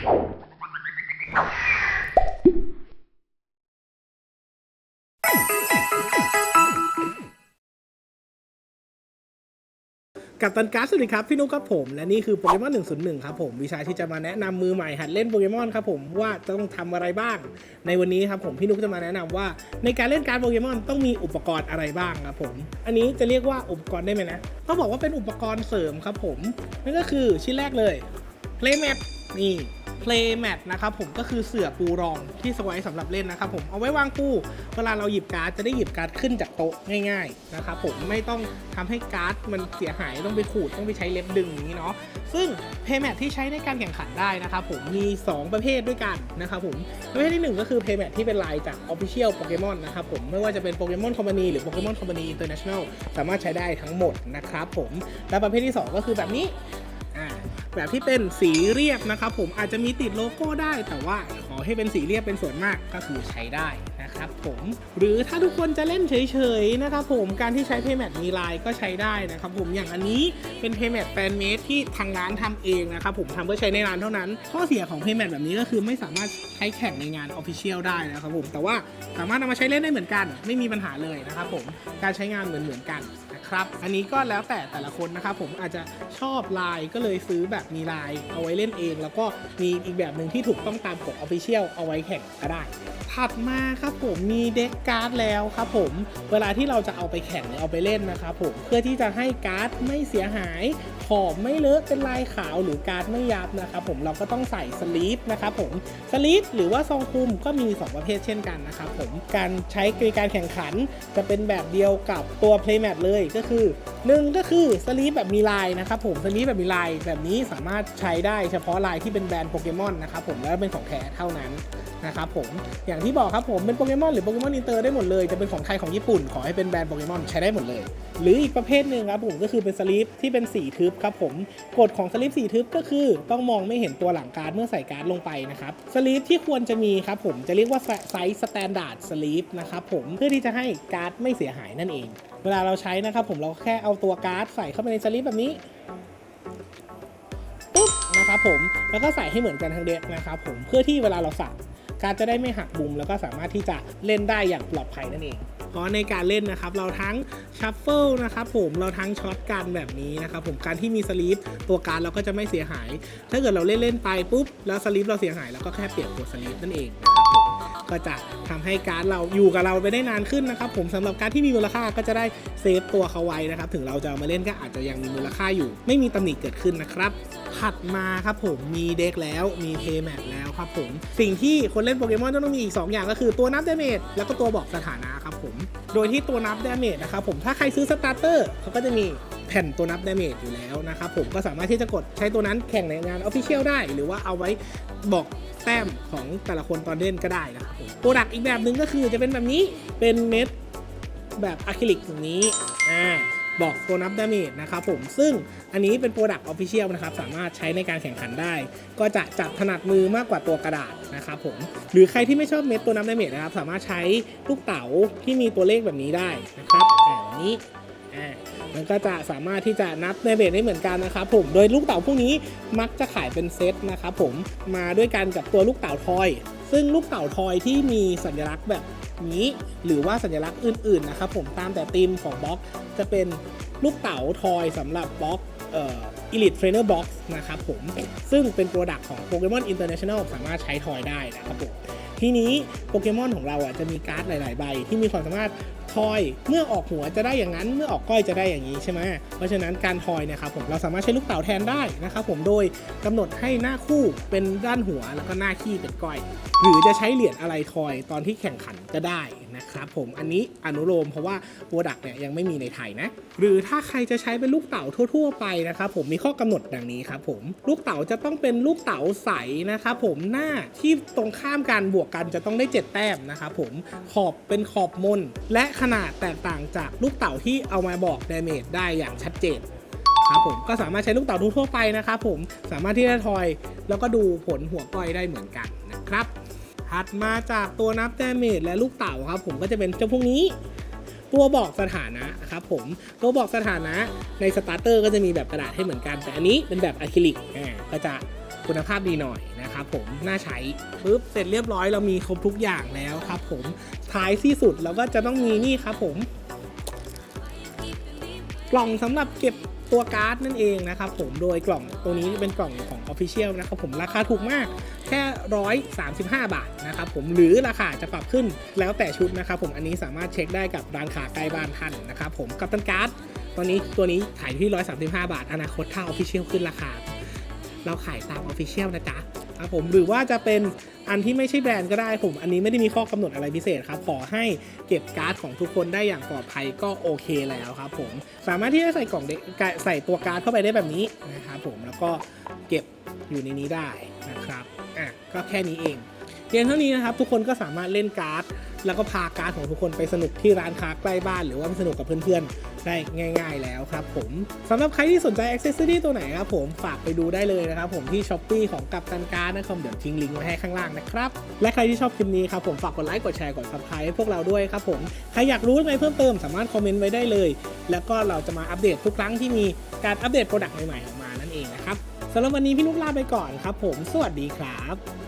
กับตันการ์ดสวัสดีครับ พี่นุ๊กครับผม และนี่คือโปเกมอน101 ครับผม วิชาที่จะมาแนะนำมือใหม่หัดเล่นโปเกมอนครับผมว่าจะต้องทำอะไรบ้าง ในวันนี้ครับผมพี่นุ๊กจะมาแนะนำว่า ในการเล่นการโปเกมอนต้องมีอุปกรณ์อะไรบ้างครับผม อันนี้จะเรียกว่าอุปกรณ์ได้ไหมนะเขาบอกว่าเป็นอุปกรณ์เสริมครับผมนั่นก็คือชิ้นแรกเลย Playmat นี่ Playmat นะครับผมก็คือเสื่อปูรองที่สไว้สำหรับเล่นนะครับผมเอาไว้วางปูเวลาเราหยิบการ์ดจะได้หยิบการ์ดขึ้นจากโต๊ะง่ายๆนะครับผมไม่ต้องทำให้การ์ดมันเสียหายต้องไปขูดต้องไปใช้เล็บดึงอย่างนี้เนาะซึ่ง Playmat ที่ใช้ในการแข่งขันได้นะครับผมมี 2 ประเภทด้วยกันนะครับผมประเภทที่ 1 ก็คือ Playmat ที่เป็นลายจาก Official Pokemon นะครับผมไม่ว่าจะเป็น Pokemon Company หรือ Pokemon Company International สามารถใช้ได้ทั้งหมดนะครับผมและประเภทที่ 2 ก็คือแบบนี้ แบบที่เป็นสีเรียบนะครับผมอาจจะมีติดโลโก้ได้ แต่ว่าขอให้เป็นสีเรียบเป็นส่วนมากก็คือใช้ได้นะครับผมหรือถ้าทุกคนจะเล่นเฉยๆนะครับผมการที่ใช้ Paymat มีลายก็ใช้ได้นะครับผมอย่างอันนี้เป็น Paymat แฟนเมดที่ทางร้านทำเองนะครับผมทำเพื่อใช้ในร้านเท่านั้น ข้อเสียของ Paymat แบบนี้ก็คือไม่สามารถใช้แข่งในงาน Official ได้นะครับผมแต่ว่าสามารถนำมาใช้เล่นได้เหมือนกัน ไม่มีปัญหาเลยนะครับผมการใช้งานเหมือนๆกัน นะครับ อันนี้ก็แล้วแต่แต่ละคนนะครับผมอาจจะชอบลายก็เลยซื้อแบบมีลายเอาไว้เล่นเอง แล้วก็มีอีกแบบหนึ่งที่ถูกต้องตามกฎ Official เอาไว้แข่งก็ได้ถัดมาครับผมมีเด็กการ์ดแล้วครับผมเวลาที่เราจะเอาไปแข่งหรือเอาไปเล่นนะครับผมเพื่อที่จะให้การ์ดไม่เสียหาย ขอบไม่เลอะเป็นลายขาวหรือการไม่ยับนะครับผมเราก็ต้องใส่สลีปนะครับผมสลีปหรือว่าซองคลุมก็มี 2 ประเภทเช่นกันนะครับผมการใช้ในการแข่งขันจะเป็นแบบเดียวกับตัว Playmat เลยก็คือหนึ่งก็คือสลีปแบบมีลายนะครับผมสลีปแบบมีลายแบบนี้สามารถใช้ได้เฉพาะลายที่เป็นแบรนด์โปเกมอนนะครับผมแล้วเป็นของแท้เท่านั้นนะครับผม อย่างที่บอกครับผมเป็นโปเกมอนหรือโปเกมอนอินเตอร์ได้หมดเลย จะเป็นของไทยของญี่ปุ่น ขอให้เป็นแบรนด์โปเกมอนใช้ได้หมดเลย หรืออีกประเภทหนึ่งครับผมก็คือเป็นสลีปที่เป็นสีทึบครับผมกฎของสลีปสีทึบก็คือต้องมองไม่เห็นตัวหลังการ์ดเมื่อใส่การ์ดลงไปนะครับสลีปที่ควรจะมีครับผมจะเรียกว่าไซส์สแตนดาร์ดสลีปนะครับผมเพื่อที่จะให้การ์ดไม่เสียหายนั่นเอง เวลาเราใช้นะครับผมเราแค่เอาตัวการ์ดใส่เข้าไปในสลิปแบบนี้ปุ๊บนะครับผมแล้วก็ใส่ให้เหมือนกันทั้งเด็กนะครับผมเพื่อที่เวลาเราสับ การจะได้ไม่หักมุมแล้วก็สามารถที่จะเล่นได้อย่างปลอดภัยนั่นเองเพราะในการเล่นนะครับเราทั้งชัฟเฟิลนะครับผมเราทั้งช็อตกันแบบนี้นะครับผมการที่มีสลีปตัวการเราก็จะไม่เสียหาย ถ้าเกิดเราเล่นเล่นไปปุ๊บแล้วสลีปเราเสียหายเราก็แค่เปลี่ยนตัวสลีปนั่นเองนะครับผม ก็จะทำให้การดเราอยู่กับเราไปได้นานขึ้นนะครับผมสำหรับการดที่มีมูลค่าก็จะได้เซฟตัวเขาไว้นะครับถึงเราจะเอามาเล่นก็อาจจะยังมีมูลค่าอยู่ ไม่มีตำหนิเกิดขึ้นนะครับถัดมาครับผมมีเด็กแล้วมีเพย์แมทแล้วครับผมสิ่งที่คนเล่นโปเกมอนต้องมีอีก 2 อย่างก็คือตัวนับดาเมจแล้วก็ตัวบอกสถานะครับผมโดยที่ตัวนับดาเมจนะครับผมถ้าใครซื้อสตาร์เตอร์เขาก็จะมี แผ่นตัวนับดาเมจอยู่แล้วนะครับผมก็สามารถที่จะกดใช้ตัวนั้นแข่งในงานออฟฟิเชียลได้ หรือว่าเอาไว้บอกแต้มของแต่ละคนตอนเล่นก็ได้นะครับผมโปรดักต์อีกแบบหนึ่งก็คือจะเป็นแบบนี้เป็นเม็ดแบบอะคริลิกอย่างนี้อ่าบอกตัวนับดาเมจนะครับผมซึ่งอันนี้เป็นโปรดักต์ออฟฟิเชียลนะครับสามารถใช้ในการแข่งขันได้ ก็จะจับถนัดมือมากกว่าตัวกระดาษนะครับผมหรือใครที่ไม่ชอบเม็ดตัวนับดาเมจนะครับสามารถใช้ลูกเต๋าที่มีตัวเลขแบบนี้ได้นะครับอ่าแบบนี้ มันก็จะสามารถที่จะนับในเบสได้เหมือนกันนะครับผม โดยลูกเต๋าพวกนี้มักจะขายเป็นเซตนะครับผม มาด้วยกันกับตัวลูกเต๋าทอย ซึ่งลูกเต๋าทอยที่มีสัญลักษณ์แบบนี้ หรือว่าสัญลักษณ์อื่นๆนะครับผมตามแต่ธีมของบล็อก จะเป็นลูกเต๋าทอยสำหรับบล็อกเอ่อ Elite Trainer Box นะครับผม ซึ่งเป็นโปรดักต์ของ Pokemon International สามารถใช้ทอยได้นะครับผม ทีนี้โปเกมอนของเราอะจะมีการ์ดหลาย ๆ ใบที่มีความสามารถ ทอยเมื่อออกหัวจะได้อย่างนั้น เมื่อออกก้อยจะได้อย่างนี้ใช่ไหมเพราะฉะนั้นการทอยเนะครับผมเราสามารถใช้ลูกเต๋าแทนได้นะครับผมโดยกำหนดให้หน้าคู่เป็นด้านหัวแล้วก็หน้าขี้เป็นก้อย หรือจะใช้เหรียญอะไรทอยตอนที่แข่งขันก็ได้นะครับผมอันนี้อนุโลมเพราะว่าโปรดักต์เนี่ยยังไม่มีในไทยนะ หรือถ้าใครจะใช้เป็นลูกเต๋าทั่ว ๆ ไปนะครับผมมีข้อกำหนดดังนี้ครับผมลูกเต๋าจะต้องเป็นลูกเต๋าใสนะครับผมหน้าที่ตรงข้ามกันบวกกันจะต้องได้ 7 แต้มนะครับผมขอบเป็นขอบมนและขนาดแตกต่างจากลูกเต๋าที่เอามาบอกดาเมจได้อย่างชัดเจนครับผมก็สามารถใช้ลูกเต๋าทั่วไปนะครับผมสามารถที่จะทอยแล้วก็ดูผลหัวก้อยได้เหมือนกันนะครับถัดมาจากตัวนับดาเมจและลูกเต๋าครับ ผมก็จะเป็นเจ้าพวกนี้ ตัวบอกสถานะครับผมตัวบอกสถานะในสตาร์เตอร์ก็จะมีแบบกระดาษให้เหมือนกัน แต่อันนี้เป็นแบบอะคริลิกอ่าก็จะคุณภาพดีหน่อย นะครับผมน่าใช้ปุ๊บเสร็จเรียบร้อยเรามีครบทุกอย่างแล้วครับผมท้ายที่สุดเราก็จะต้องมีนี่ครับผมกล่องสำหรับเก็บตัวการ์ดนั่นเองนะครับผมโดยกล่องตัวนี้เป็นกล่องของ Official นะครับผมราคาถูกมากแค่ 135 บาทนะครับผมหรือราคาจะปรับขึ้นแล้วแต่ชุดนะครับผมอันนี้สามารถเช็คได้กับร้านค้าใกล้บ้านท่านนะครับผมกับตันการ์ดตอนนี้ตัวนี้ขายอยู่ที่ 135 บาท อนาคตถ้า Official ขึ้นราคา เราขายตาม Official นะจ๊ะ ครับผมหรือว่าจะเป็นอันที่ไม่ใช่แบรนด์ก็ได้ผม อันนี้ไม่ได้มีข้อกำหนดอะไรพิเศษครับขอให้เก็บการ์ดของทุกคนได้อย่างปลอดภัยก็โอเคแล้วครับผมสามารถที่จะใส่กล่องใส่ตัวการ์ดเข้าไปได้แบบนี้นะครับผมแล้วก็เก็บอยู่ในนี้ได้นะครับอะก็แค่นี้เอง เพียงเท่านี้นะครับทุกคนก็สามารถเล่นการ์ด แล้วก็พาการ์ดของทุกคนไปสนุกที่ร้านค้าใกล้บ้าน หรือว่าไปสนุกกับเพื่อนๆได้ง่าย ๆ แล้วครับผมสำหรับใครที่สนใจอ c เซ s ซอรี่ตัวไหนครับผมฝากไปดูได้เลยนะครับผมที่ช้อปปีของกัปตันการ์ดนะครับเดี๋ยวทิ้งลิงก์ไว้ให้ข้างล่างนะครับและใครที่ชอบคลิปนี้ครับผมฝากกดไลค์กดแชร์กด subscribe ให้พวกเราด้วยครับผมใครอยากรู้อะไรเพิ่มเติมสามารถคอมเมนต์ไว้ได้เลย แล้วก็เราจะมาอัปเดตทุกครั้งที่มีการอัปเดตโปรดักต์ใหม่ๆออกมานั่นเองนะครับสำหรับวันนี้พี่นุกลาไปก่อนครับผม สวัสดีครับ